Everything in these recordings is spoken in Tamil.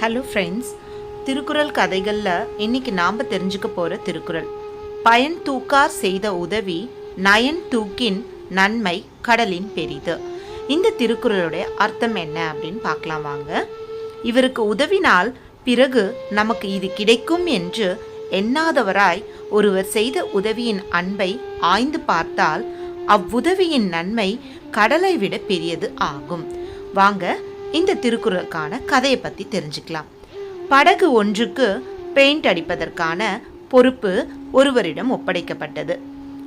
ஹலோ ஃப்ரெண்ட்ஸ் திருக்குறள் கதைகளில் இன்னைக்கு நாம் தெரிஞ்சுக்க போகிற திருக்குறள். பயன் தூக்கார் செய்த உதவி நயன் தூக்கின் நன்மை கடலின் பெரிது. இந்த திருக்குறளுடைய அர்த்தம் என்ன அப்படின்னு பார்க்கலாம் வாங்க. இவருக்கு உதவினால் பிறகு நமக்கு இது கிடைக்கும் என்று எண்ணாதவராய் ஒருவர் செய்த உதவியின் அன்பை ஆய்ந்து பார்த்தால் அவ்வுதவியின் நன்மை கடலை விட பெரியது ஆகும். வாங்க இந்த திருக்குறளுக்கான கதையை பற்றி தெரிஞ்சுக்கலாம். படகு ஒன்றுக்கு பெயிண்ட் அடிப்பதற்கான பொறுப்பு ஒருவரிடம் ஒப்படைக்கப்பட்டது.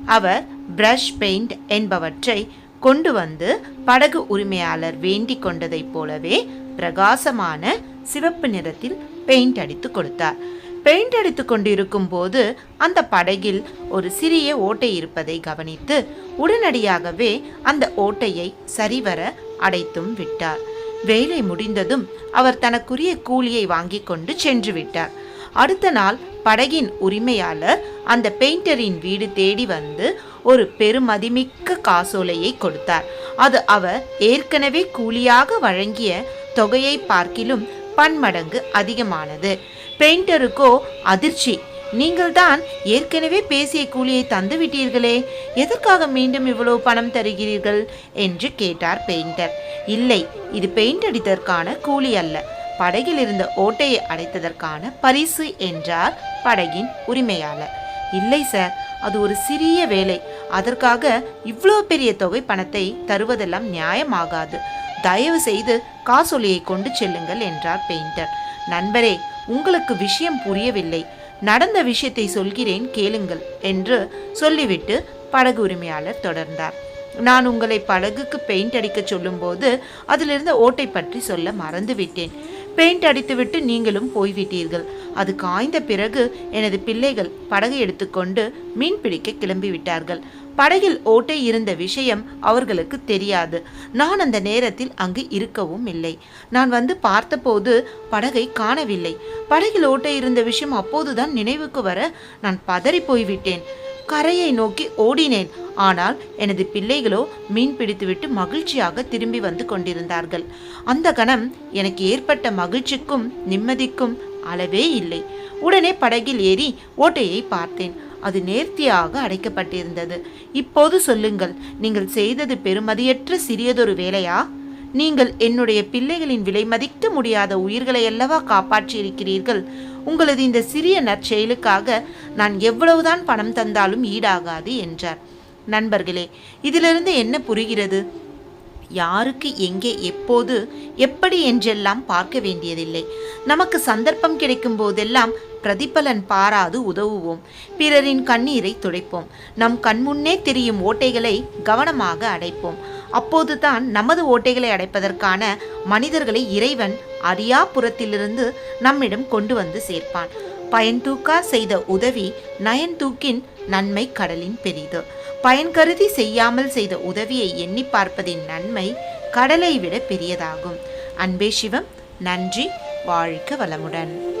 அவர் பிரஷ் பெயிண்ட் என்பவற்றை கொண்டு வந்து படகு உரிமையாளர் வேண்டிக் கொண்டதைப் போலவே பிரகாசமான சிவப்பு நிறத்தில் பெயிண்ட் அடித்து கொடுத்தார். பெயிண்ட் அடித்து கொண்டிருக்கும் போது அந்த படகில் ஒரு சிறிய ஓட்டை இருப்பதை கவனித்து உடனடியாகவே அந்த ஓட்டையை சரிவர அடைத்தும் விட்டார். வேலை முடிந்ததும் அவர் தனக்குரிய கூலியை வாங்கி கொண்டு சென்று விட்டார். அடுத்த நாள் படகின் உரிமையாளர் அந்த பெயிண்டரின் வீடு தேடி வந்து ஒரு பெருமதிமிக்க காசோலையை கொடுத்தார். அது அவர் ஏற்கனவே கூலியாக வழங்கிய தொகையை பார்க்கிலும் பன்மடங்கு அதிகமானது. பெயிண்டருக்கோ அதிர்ச்சி நீங்கள்தான் ஏற்கனவே பேசிய கூலியை தந்து விட்டீர்களே. எதற்காக மீண்டும் இவ்வளவு பணம் தருகிறீர்கள்? என்று கேட்டார் பெயிண்டர். இல்லை இது பெயிண்ட் அடித்ததற்கான கூலி அல்ல. படகில் இருந்த ஓட்டையை அடைத்ததற்கான பரிசு என்றார் படகின் உரிமையாளர். இல்லை சார் அது ஒரு சிறிய வேலை. அதற்காக இவ்வளோ பெரிய தொகை பணத்தை தருவதெல்லாம் நியாயமாகாது. தயவு செய்து காசொலியை கொண்டு செல்லுங்கள் என்றார் பெயிண்டர். நண்பரே உங்களுக்கு விஷயம் புரியவில்லை. நடந்த விஷயத்தை சொல்கிறேன் கேளுங்கள் என்று சொல்லிவிட்டு படகு உரிமையாளர் தொடர்ந்தார். நான் உங்களை படகுக்கு பெயிண்ட் அடிக்க சொல்லும்போது அதிலிருந்த ஓட்டை பற்றி சொல்ல மறந்துவிட்டேன். பெயிண்ட் அடித்துவிட்டு நீங்களும் போய்விட்டீர்கள். அது காய்ந்த பிறகு எனது பிள்ளைகள் படகு எடுத்துக்கொண்டு மீன் பிடிக்க கிளம்பி விட்டார்கள் படகில் ஓட்டை இருந்த விஷயம் அவர்களுக்கு தெரியாது. நான் அந்த நேரத்தில் அங்கு இருக்கவும் இல்லை. நான் வந்து பார்த்தபோது படகை காணவில்லை. படகில் ஓட்டை இருந்த விஷயம் அப்போதுதான் நினைவுக்கு வர நான் பதறி போய்விட்டேன் கரையை நோக்கி ஓடினேன். ஆனால் எனது பிள்ளைகளோ மீன் பிடித்துவிட்டு மகிழ்ச்சியாக திரும்பி வந்து கொண்டிருந்தார்கள். அந்த கணம் எனக்கு ஏற்பட்ட மகிழ்ச்சிக்கும் நிம்மதிக்கும் அளவே இல்லை. உடனே படகில் ஏறி ஓட்டையை பார்த்தேன். அது நேர்த்தியாக அடைக்கப்பட்டிருந்தது. இப்போது சொல்லுங்கள் நீங்கள் செய்தது பெருமதியற்ற சிறியதொரு வேலையா? நீங்கள் என்னுடைய பிள்ளைகளின் விலை மதிக்க முடியாத உயிர்களை அல்லவா காப்பாற்றியிருக்கிறீர்கள்? உங்களது இந்த சிறிய நற்செயலுக்காக நான் எவ்வளவுதான் பணம் தந்தாலும் ஈடாகாது என்றார். நண்பர்களே இதிலிருந்து என்ன புரிகிறது? யாருக்கு எங்கே எப்போது எப்படி என்றெல்லாம் பார்க்க வேண்டியதில்லை. நமக்கு சந்தர்ப்பம் கிடைக்கும் போதெல்லாம் பிரதிபலன் பாராது உதவுவோம். பிறரின் கண்ணீரை துடைப்போம். நம் கண்முன்னே தெரியும் ஓட்டைகளை கவனமாக அடைப்போம். அப்போதுதான் நமது ஓட்டைகளை அடைப்பதற்கான மனிதர்களை இறைவன் அரியாபுரத்திலிருந்து நம்மிடம் கொண்டு வந்து சேர்ப்பான். பயன்தூக்கா செய்த உதவி நயன்தூக்கின் நன்மை கடலின் பெரிது. பயன் கருதி செய்யாமல் செய்த உதவியை எண்ணி பார்ப்பதின் நன்மை கடலை விட பெரியதாகும். அன்பே சிவம் நன்றி வாழ்க வளமுடன்.